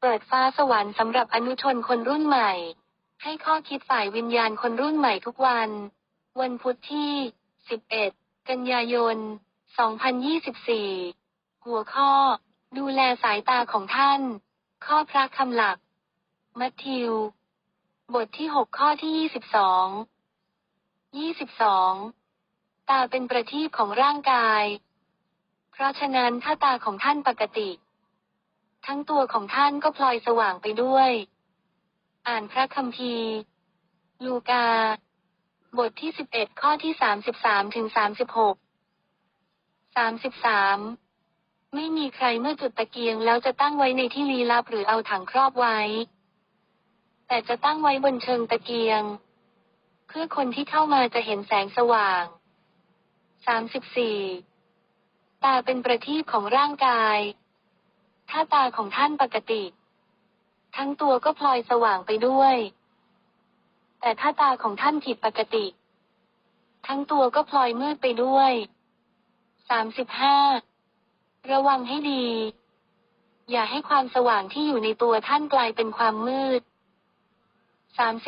เปิดฟ้าสวรรค์สำหรับอนุชนคนรุ่นใหม่ ให้ข้อคิดฝ่ายวิญญาณคนรุ่นใหม่ทุกวัน วันพุธที่ 11 กันยายน 2024 หัวข้อ ดูแลสายตาของท่าน ข้อพระคำหลัก มัทธิว บทที่ 6 ข้อที่ 22 22 ตาเป็นประทีปของร่างกาย เพราะฉะนั้นถ้าตาของท่านปกติ ทั้งตัวของท่านก็พลอยสว่างไปด้วย อ่านพระคัมภีร์ ลูกา บทที่11ข้อที่33ถึง36 33ไม่มีใครเมื่อจุดตะเกียงแล้วจะตั้งไว้ในที่ลี้ลับหรือเอาถังครอบไว้ แต่จะตั้งไว้บนเชิงตะเกียง เพื่อคนที่เข้ามาจะเห็นแสงสว่าง34ตาเป็นประทีปของร่างกาย ถ้าตาของท่านปกติ ทั้งตัวก็พลอยสว่างไปด้วย แต่ถ้าตาของท่านผิดปกติ ทั้งตัวก็พลอยมืดไปด้วย35ระวังให้ดี อย่าให้ความสว่างที่อยู่ในตัวท่านกลายเป็นความมืด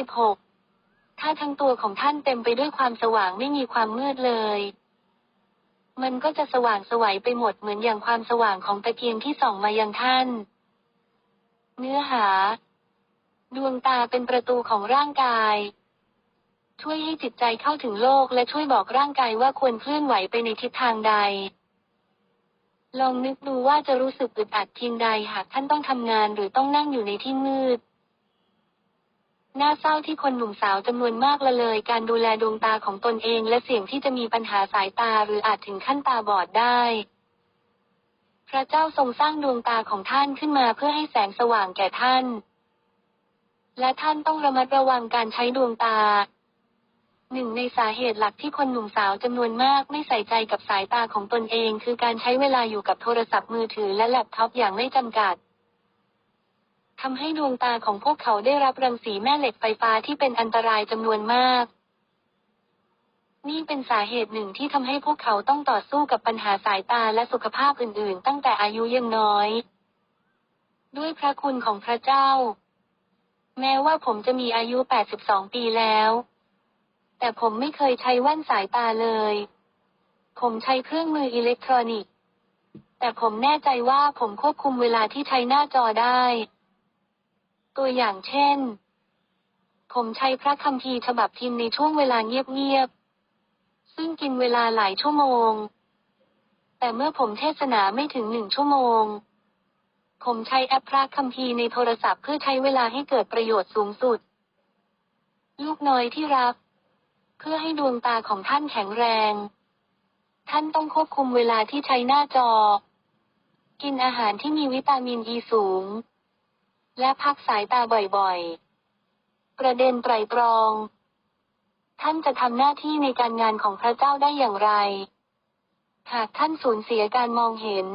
36ถ้าทั้งตัวของท่านเต็มไปด้วยความสว่างไม่มีความมืดเลย มันก็จะสว่างสวัยไปหมดเหมือนอย่างความสว่างของตะเกียงที่ส่องมายังท่าน เนื้อหา ดวงตาเป็นประตูของร่างกาย ช่วยให้จิตใจเข้าถึงโลกและช่วยบอกร่างกายว่าควรเคลื่อนไหวไปในทิศทางใด ลองนึกดูว่าจะรู้สึกอึดอัดเพียงใดหากท่านต้องทำงานหรือต้องนั่งอยู่ในที่มืด น่าเศร้าที่คนหนุ่มสาวจำนวนมากละเลย การดูแลดวงตาของตนเองและเสี่ยงที่จะมีปัญหาสายตาหรืออาจถึงขั้นตาบอดได้ พระเจ้าทรงสร้างดวงตาของท่านขึ้นมาเพื่อให้แสงสว่างแก่ท่าน และท่านต้องระมัดระวังการใช้ดวงตาหนึ่งในสาเหตุหลักที่คนหนุ่มสาวจำนวนมากไม่ใส่ใจกับสายตาของตนเอง คือการใช้เวลาอยู่กับโทรศัพท์มือถือและแล็ปท็อปอย่างไม่จำกัด ทำให้ดวงตาของพวกเขาได้รับรังสีแม่เหล็กไฟฟ้าที่เป็นอันตรายจำนวนมาก นี่เป็นสาเหตุหนึ่งที่ทำให้พวกเขาต้องต่อสู้กับปัญหาสายตาและสุขภาพอื่น ๆ ตั้งแต่อายุยังน้อย ด้วยพระคุณของพระเจ้า แม้ว่าผมจะมีอายุ 82 ปีแล้ว แต่ผมไม่เคยใช้แว่นสายตาเลย ผมใช้เครื่องมืออิเล็กทรอนิกส์ แต่ผมแน่ใจว่าผมควบคุมเวลาที่ใช้หน้าจอได้ ตัวอย่างเช่น ผมใช้พระคัมภีร์ฉบับพิมพ์ในช่วงเวลาเงียบๆ ซึ่งกินเวลาหลายชั่วโมง แต่เมื่อผมเทศนาไม่ถึงหนึ่งชั่วโมง ผมใช้แอปพระคัมภีร์ในโทรศัพท์เพื่อใช้เวลาให้เกิดประโยชน์สูงสุด ลูกน้อยที่รัก เพื่อให้ดวงตาของท่านแข็งแรง ท่านต้องควบคุมเวลาที่ใช้หน้าจอ กินอาหารที่มีวิตามินอีสูง และพักสายตาบ่อยๆ ประเด็นไตรตรอง ท่านจะทำหน้าที่ในการงานของพระเจ้าได้อย่างไร หากท่านสูญเสียการมองเห็น